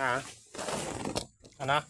อะอะนะ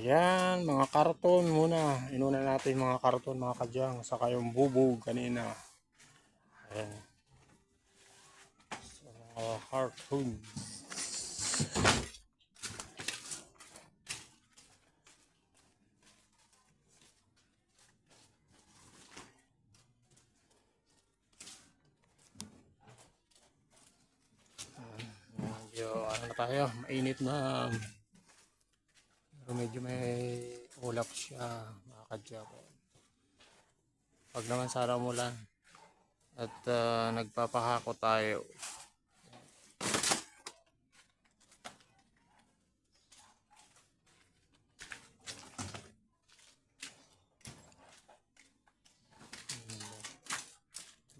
Ayan, mga karton muna. Inuna natin mga karton mga kadyang. Saka yung bubog kanina. Ayan. So, mga cartoon. Medyo ano na tayo, mainit na pero medyo may ulap siya mga kadyako. Pag naman sana umulan at ah, nagpapahako tayo.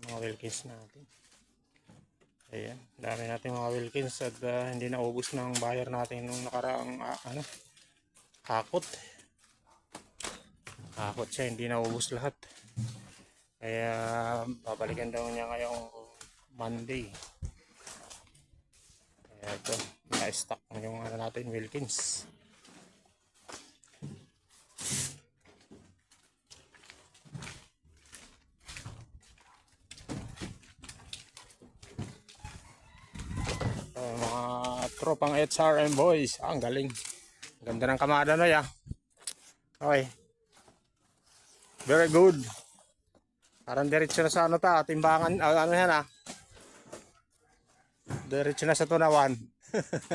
mga Wilkins natin. Ayan, dami natin mga Wilkins at ah, hindi naubos ng buyer natin nung nakaraang ah, ano, hakot. Hakot siya, hindi naubos lahat. Kaya babalikan daw niya ngayong Monday. Kaya ito, na-stock na yung ano natin, Wilkins. Uh, mga tropang HRM boys. Ah, ang galing. Ganda ng kamada na ya. Okay. Very good. Parang diretso na sa ano ta, timbangan, ah, ano yan ah. Diretso na sa tunawan.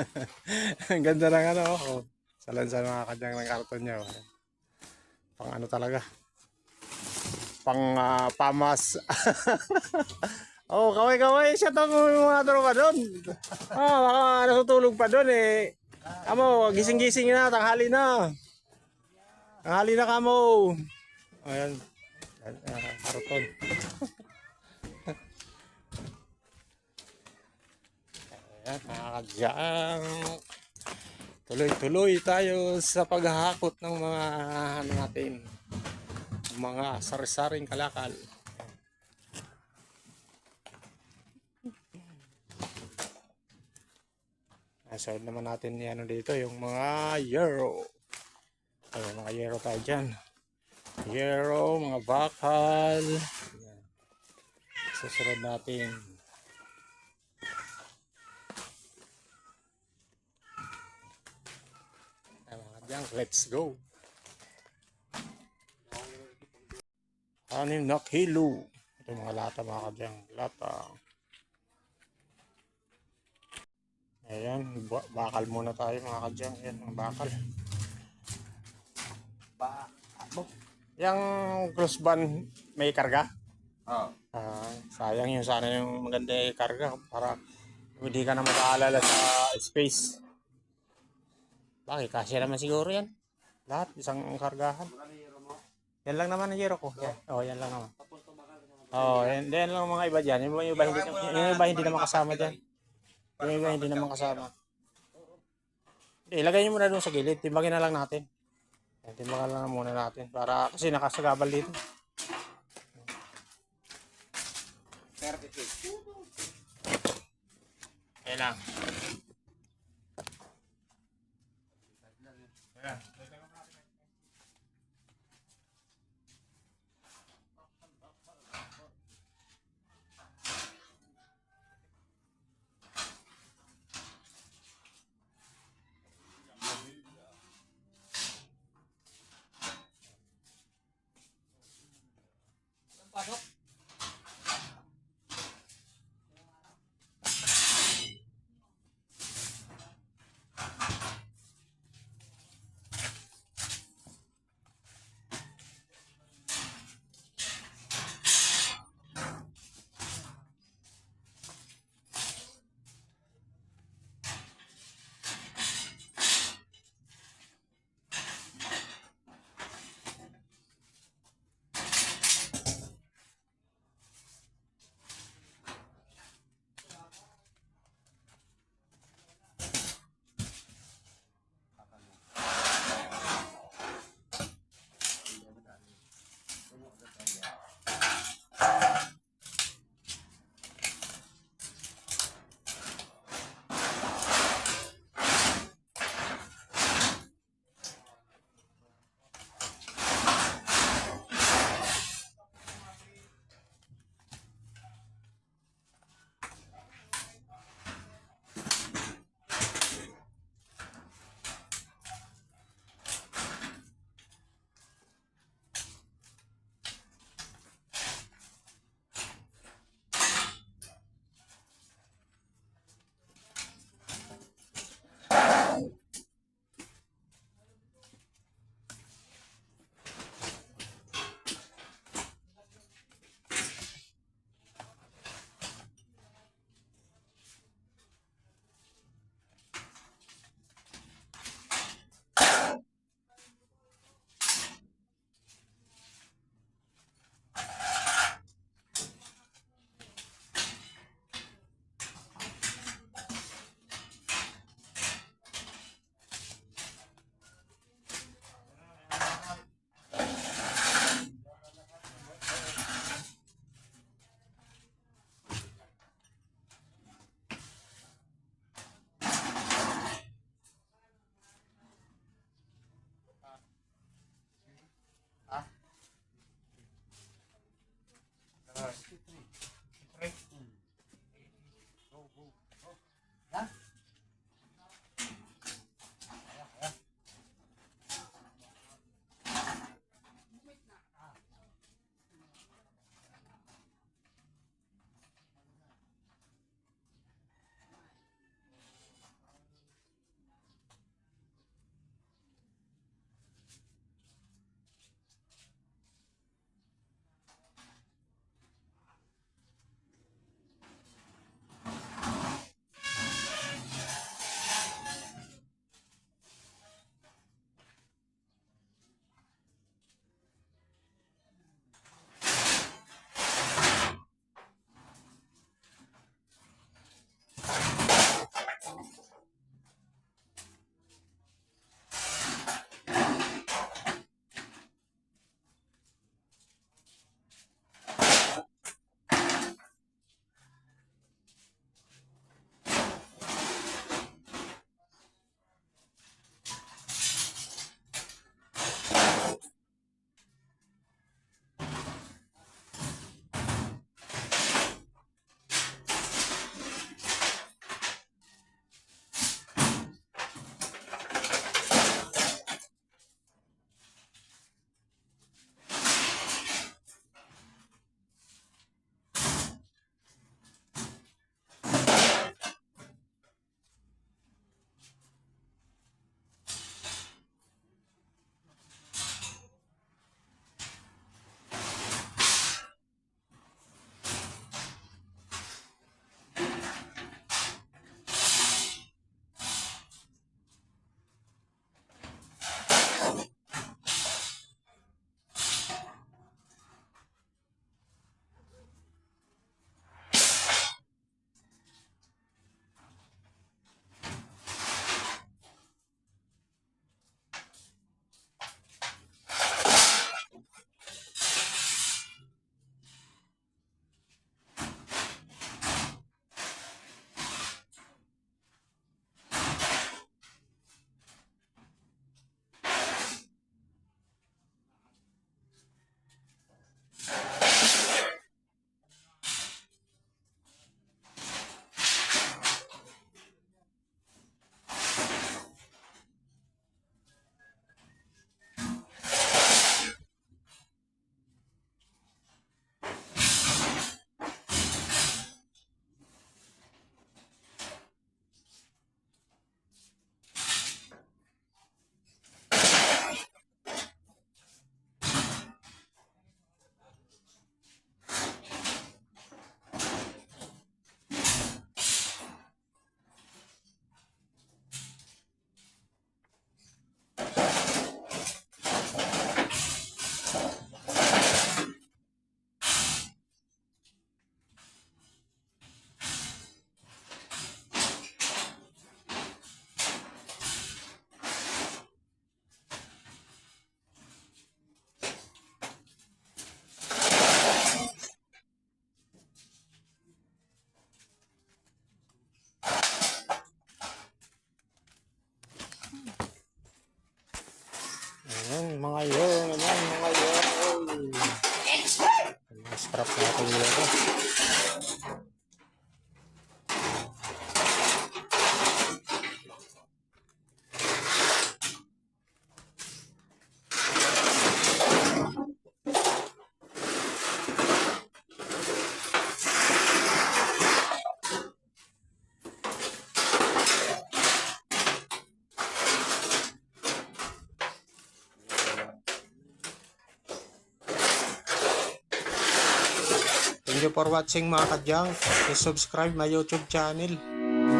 ang ganda ng ano. Oh. Salan sa mga kanyang ng karton niya. Oh. Pang ano talaga. Pang ah, pamas. oh, kaway-kaway siya tong mga tropa doon. Ah, baka natutulog pa doon eh. Amo, gising-gising na, tanghali na. Tanghali na kamo. Ayan. Karton. Ayan, mga. Tuloy-tuloy tayo sa paghahakot ng mga ano natin. Mga sari-saring kalakal. Nasahod naman natin yan dito, yung mga euro. Ayun, mga euro tayo dyan. Euro, mga bakal. Yan. Natin. Ay, mga junk, let's go. Anim na kilo. Ito mga lata mga kadyang. Lata. Ayan, ba- bakal muna tayo mga kadyang. Ayan, mga bakal. Ba? Yung crossband may karga? Oh. Ah, sayang yung sana yung maganda yung karga para hindi ka na mag-aalala sa space. Bakit? Kasya naman siguro yan. Lahat, isang kargahan. Yan lang naman ang giro ko. Yan. Oh, yan lang naman. Oh, yan, yan lang ang mga iba dyan. Yung iba hindi, yung iba hindi naman kasama dyan. Yung iba hindi naman kasama. Hindi, ilagay nyo muna doon sa gilid. Timbangin na lang natin. Yan, Timbangan lang muna natin. Para kasi nakasagabal dito. 36. Ayan lang. ขอรบ mga yun, ayan, mga yun. Ang strap natin dito. Thank for watching mga kadyang. Please subscribe my YouTube channel.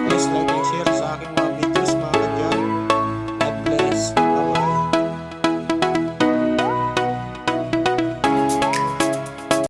Please like and share sa aking mga kadyang.